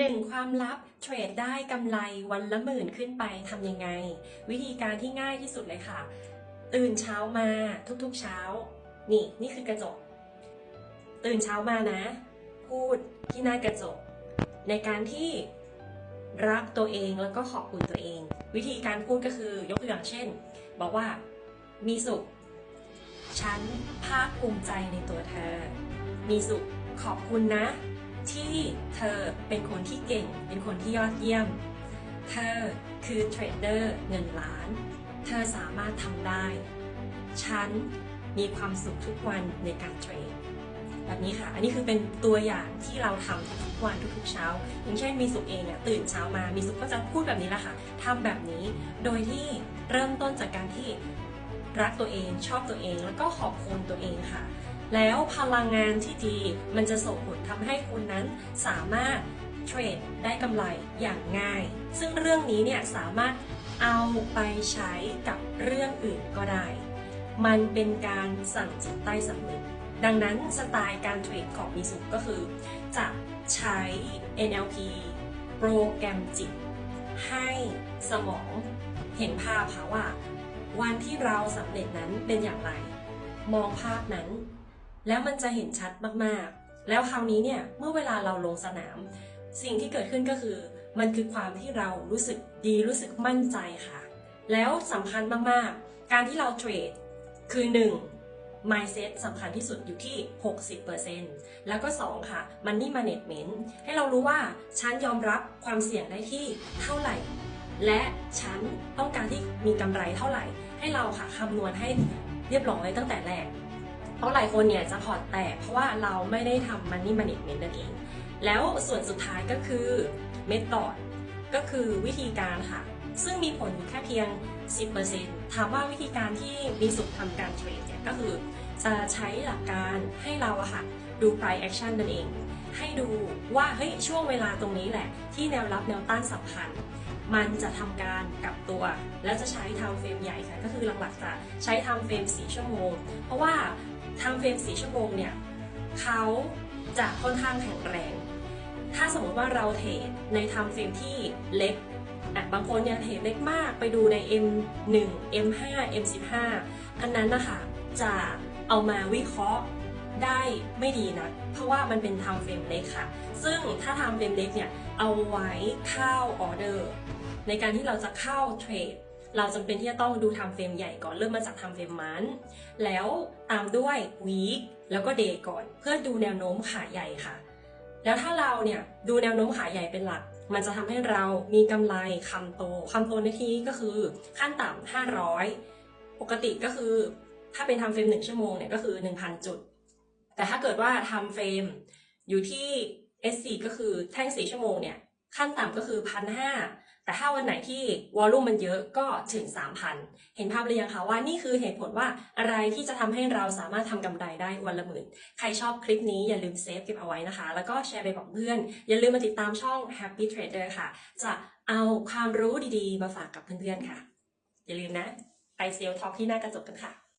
หนึ่งความลับเทรดได้กำไรวันละหมื่นขึ้นไปทำยังไง วิธีการที่ง่ายที่สุดเลยค่ะ ตื่นเช้ามาทุกๆเช้า นี่นี่คือกระจก ตื่นเช้ามานะ พูดที่หน้ากระจก ในการที่รักตัวเองแล้วก็ขอบคุณตัวเอง วิธีการพูดก็คือยกตัวอย่างเช่น บอกว่ามีสุข ฉันภาคภูมิใจในตัวเธอ มีสุขขอบคุณนะ ที่เธอเป็นคนที่เก่ง เป็นคนที่ยอดเยี่ยม เธอคือเทรดเดอร์เงินล้าน เธอสามารถทำได้ ฉันมีความสุขทุกวันในการเทรดแบบนี้ค่ะ อันนี้คือเป็นตัวอย่างที่เราทำทุกวันทุกๆเช้า อย่างเช่นมีสุขเองเนี่ยตื่นเช้ามา มีสุขก็จะพูดแบบนี้แหละค่ะทำแบบนี้ โดยที่เริ่มต้นจากการที่รักตัวเอง ชอบตัวเอง แล้วก็ขอบคุณตัวเองค่ะ แล้วพลังงานที่ดีมันจะส่งผลทำให้คุณนั้นสามารถเทรดได้กำไรอย่างง่าย ซึ่งเรื่องนี้เนี่ยสามารถเอาไปใช้กับเรื่องอื่นก็ได้ มันเป็นการสั่งจิตใต้สำนึกดังนั้นสไตล์การเทรดของมิสุก็คือ จะใช้ NLP โปรแกรมจิต ให้สมองเห็นภาพค่ะว่า วันที่เราสำเร็จนั้นเป็นอย่างไร มองภาพนั้น แล้วมันจะเห็นชัดมากๆ แล้วคราวนี้เนี่ยเมื่อเวลาเราลงสนาม สิ่งที่เกิดขึ้นก็คือ มันคือความที่เรารู้สึกดีรู้สึกมั่นใจค่ะ แล้วสำคัญมากๆ การที่เราเทรดคือ 1. mindset สำคัญที่สุดอยู่ที่ 60%แล้วก็ 2 ค่ะ money management ให้เรารู้ว่าฉันยอมรับความเสี่ยงได้ที่เท่าไหร่ และฉันต้องการที่มีกำไรเท่าไหร่ ให้เราค่ะคำนวณให้เรียบร้อยตั้งแต่แรก เพราะหลายคนเนี่ยจะพอร์ตแตกเพราะว่าเราไม่ได้ทำ money management นั่นเอง แล้วส่วนสุดท้ายก็คือ method ก็คือวิธีการค่ะ ซึ่งมีผลแค่เพียง 10%ถามว่าวิธีการที่มีสุขทำการเทรดเนี่ยก็คือจะใช้หลักการให้เราอะค่ะดู price action นั่นเอง ให้ดูว่าเฮ้ยช่วงเวลาตรงนี้แหละ ที่แนวรับแนวต้านสำคัญ มันจะทำการกลับตัว แล้วจะใช้ทม์เฟรมใหญ่ค่ะ ก็คือหลักๆจะใช้ทม์เฟรม4ชั่วโมง เพราะว่า ทม์เฟรม4ชั่วโมงเนี่ยเขาจะค่อนข้างแข็งแรง ถ้าสมมติว่าเราเทรดในทม์เฟรมที่เล็กอะบางคนเนี่ยเทรดเล็กมากไปดูใน M1 M5 M15 อันนั้นนะคะจะเอามาวิเคราะห์ได้ไม่ดีนะ เพราะว่ามันเป็นทม์เฟรมเล็กค่ะ ซึ่งถ้าทม์เฟรมเล็กเนี่ยเอาไว้เข้าออเดอร์ในการที่เราจะเข้าเทรด เราจำเป็นที่จะต้องดูไทม์เฟรมใหญ่ก่อนเริ่มมาจากไทม์เฟรมมัน แล้วตามด้วยวีคแล้วก็เดย์ก่อน เพื่อดูแนวโน้มขาใหญ่ค่ะ แล้วถ้าเราเนี่ยดูแนวโน้มขาใหญ่เป็นหลัก มันจะทำให้เรามีกำไรคำโตคำโตในที่นี้ก็คือขั้นต่ำ500 ปกติก็คือถ้าเป็นทำเฟรมหนึ่งชั่วโมงเนี่ยก็คือ 1,000 จุด แต่ถ้าเกิดว่าทำเฟรมอยู่ที่ S4 ก็คือแท่ง 4 ชั่วโมงเนี่ยขั้นต่ำก็คือ 1,500 แต่ถ้าวันไหนที่วอลลุ่มมันเยอะก็ถึง 3,000 เห็นภาพหรือยังคะว่านี่คือเหตุผลว่าอะไรที่จะทำให้เราสามารถทำกำไรได้วันละหมื่น ใครชอบคลิปนี้อย่าลืมเซฟเก็บเอาไว้นะคะ แล้วก็แชร์ไปบอกเพื่อน อย่าลืมมาติดตามช่อง Happy Trader ค่ะ จะเอาความรู้ดีๆ มาฝากกับเพื่อนๆค่ะ อย่าลืมนะไปเซลท็อกที่หน้ากระจกกันค่ะ